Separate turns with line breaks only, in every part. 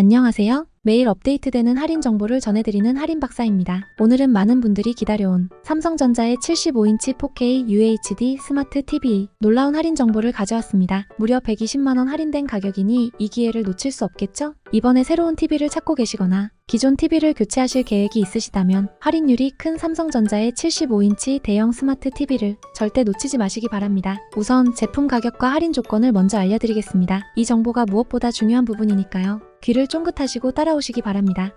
안녕하세요. 매일 업데이트되는 할인 정보를 전해드리는 할인 박사입니다. 오늘은 많은 분들이 기다려온 삼성전자의 75인치 4K UHD 스마트 TV 놀라운 할인 정보를 가져왔습니다. 무려 120만원 할인된 가격이니 이 기회를 놓칠 수 없겠죠? 이번에 새로운 TV를 찾고 계시거나 기존 TV를 교체하실 계획이 있으시다면 할인율이 큰 삼성전자의 75인치 대형 스마트 TV를 절대 놓치지 마시기 바랍니다. 우선 제품 가격과 할인 조건을 먼저 알려드리겠습니다. 이 정보가 무엇보다 중요한 부분이니까요. 귀를 쫑긋하시고 따라오시기 바랍니다.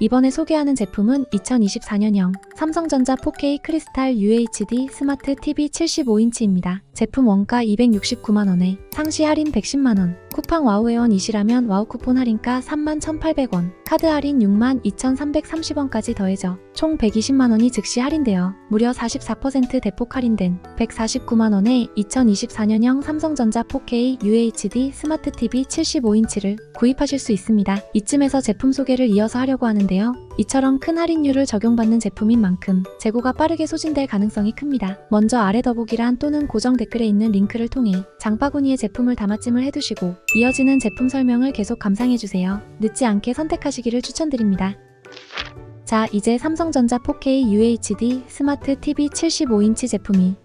이번에 소개하는 제품은 2024년형 삼성전자 4K 크리스탈 UHD 스마트 TV 75인치입니다. 제품 원가 269만원에 상시 할인 110만원, 쿠팡 와우 회원이시라면 와우 쿠폰 할인가 31,800원, 카드 할인 62,330원까지 더해져 총 120만원이 즉시 할인되어 무려 44% 대폭 할인된 149만원에 2024년형 삼성전자 4K UHD 스마트 TV 75인치를 구입하실 수 있습니다. 이쯤에서 제품 소개를 이어서 하려고 하는데요. 이처럼 큰 할인율을 적용받는 제품인 만큼 재고가 빠르게 소진될 가능성이 큽니다. 먼저 아래 더보기란 또는 고정 댓글에 있는 링크를 통해 장바구니에 제품을 담아 찜을 해두시고 이어지는 제품 설명을 계속 감상해주세요. 늦지 않게 선택하시기를 추천드립니다. 자, 이제 삼성전자 4K UHD 스마트 TV 75인치 제품이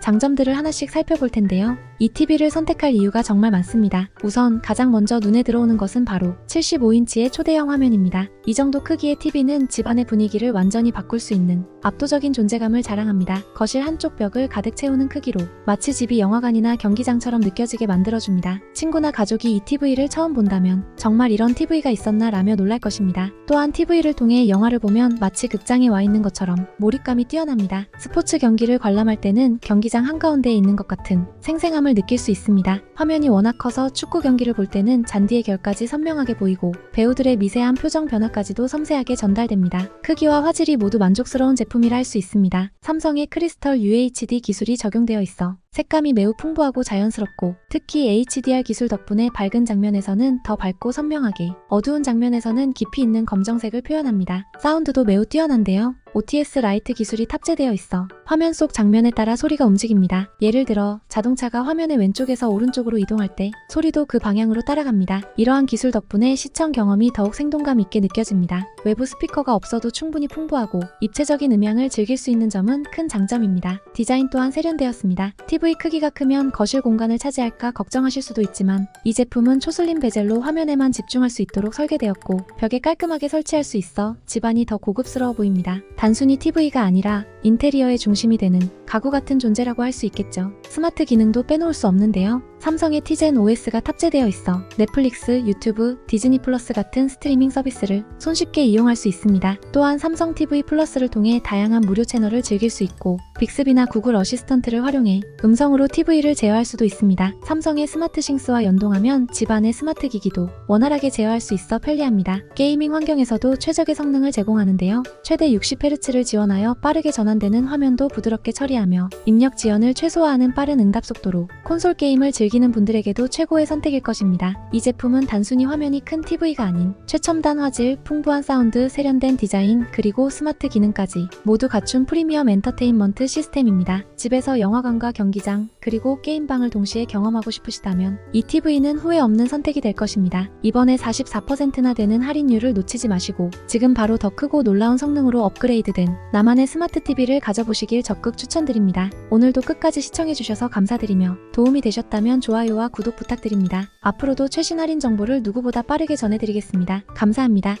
장점들을 하나씩 살펴볼 텐데요. 이 TV를 선택할 이유가 정말 많습니다. 우선 가장 먼저 눈에 들어오는 것은 바로 75인치의 초대형 화면입니다. 이 정도 크기의 TV는 집안의 분위기를 완전히 바꿀 수 있는 압도적인 존재감을 자랑합니다. 거실 한쪽 벽을 가득 채우는 크기로 마치 집이 영화관이나 경기장처럼 느껴지게 만들어줍니다. 친구나 가족이 이 TV를 처음 본다면 정말 이런 TV가 있었나 라며 놀랄 것입니다. 또한 TV를 통해 영화를 보면 마치 극장에 와 있는 것처럼 몰입감이 뛰어납니다. 스포츠 경기를 관람할 때는 경기장 한가운데에 있는 것 같은 생생함을 느낄 수 있습니다. 화면이 워낙 커서 축구 경기를 볼 때는 잔디의 결까지 선명하게 보이고 배우들의 미세한 표정 변화까지도 섬세하게 전달됩니다. 크기와 화질이 모두 만족스러운 제품이라 할 수 있습니다. 삼성의 크리스털 UHD 기술이 적용되어 있어 색감이 매우 풍부하고 자연스럽고 특히 HDR 기술 덕분에 밝은 장면에서는 더 밝고 선명하게 어두운 장면에서는 깊이 있는 검정색을 표현합니다. 사운드도 매우 뛰어난데요. OTS 라이트 기술이 탑재되어 있어 화면 속 장면에 따라 소리가 움직입니다. 예를 들어 자동차가 화면의 왼쪽에서 오른쪽으로 이동할 때 소리도 그 방향으로 따라갑니다. 이러한 기술 덕분에 시청 경험이 더욱 생동감 있게 느껴집니다. 외부 스피커가 없어도 충분히 풍부하고 입체적인 음향을 즐길 수 있는 점은 큰 장점입니다. 디자인 또한 세련되었습니다. TV 크기가 크면 거실 공간을 차지할까 걱정하실 수도 있지만 이 제품은 초슬림 베젤로 화면에만 집중할 수 있도록 설계되었고 벽에 깔끔하게 설치할 수 있어 집안이 더 고급스러워 보입니다. 단순히 TV가 아니라 인테리어의 중심이 되는 가구 같은 존재라고 할 수 있겠죠. 스마트 기능도 빼놓을 수 없는데요. 삼성의 티젠 OS가 탑재되어 있어 넷플릭스, 유튜브, 디즈니 플러스 같은 스트리밍 서비스를 손쉽게 이용할 수 있습니다. 또한 삼성 TV 플러스를 통해 다양한 무료 채널을 즐길 수 있고 빅스비나 구글 어시스턴트를 활용해 음성으로 TV를 제어할 수도 있습니다. 삼성의 스마트 싱스와 연동하면 집안의 스마트 기기도 원활하게 제어할 수 있어 편리합니다. 게이밍 환경에서도 최적의 성능을 제공하는데요. 최대 60Hz를 지원하여 빠르게 전환 되는 화면도 부드럽게 처리하며 입력 지연을 최소화하는 빠른 응답 속도로 콘솔 게임을 즐기는 분들에게도 최고의 선택일 것입니다. 이 제품은 단순히 화면이 큰 TV가 아닌 최첨단 화질, 풍부한 사운드, 세련된 디자인, 그리고 스마트 기능까지 모두 갖춘 프리미엄 엔터테인먼트 시스템입니다. 집에서 영화관과 경기장, 그리고 게임방을 동시에 경험하고 싶으시다면 이 TV는 후회 없는 선택이 될 것입니다. 이번에 44%나 되는 할인율을 놓치지 마시고 지금 바로 더 크고 놀라운 성능으로 업그레이드된 나만의 스마트 TV 를 가져보시길 적극 추천드립니다. 오늘도 끝까지 시청해주셔서 감사드리며 도움이 되셨다면 좋아요와 구독 부탁드립니다. 앞으로도 최신 할인 정보를 누구보다 빠르게 전해드리겠습니다. 감사합니다.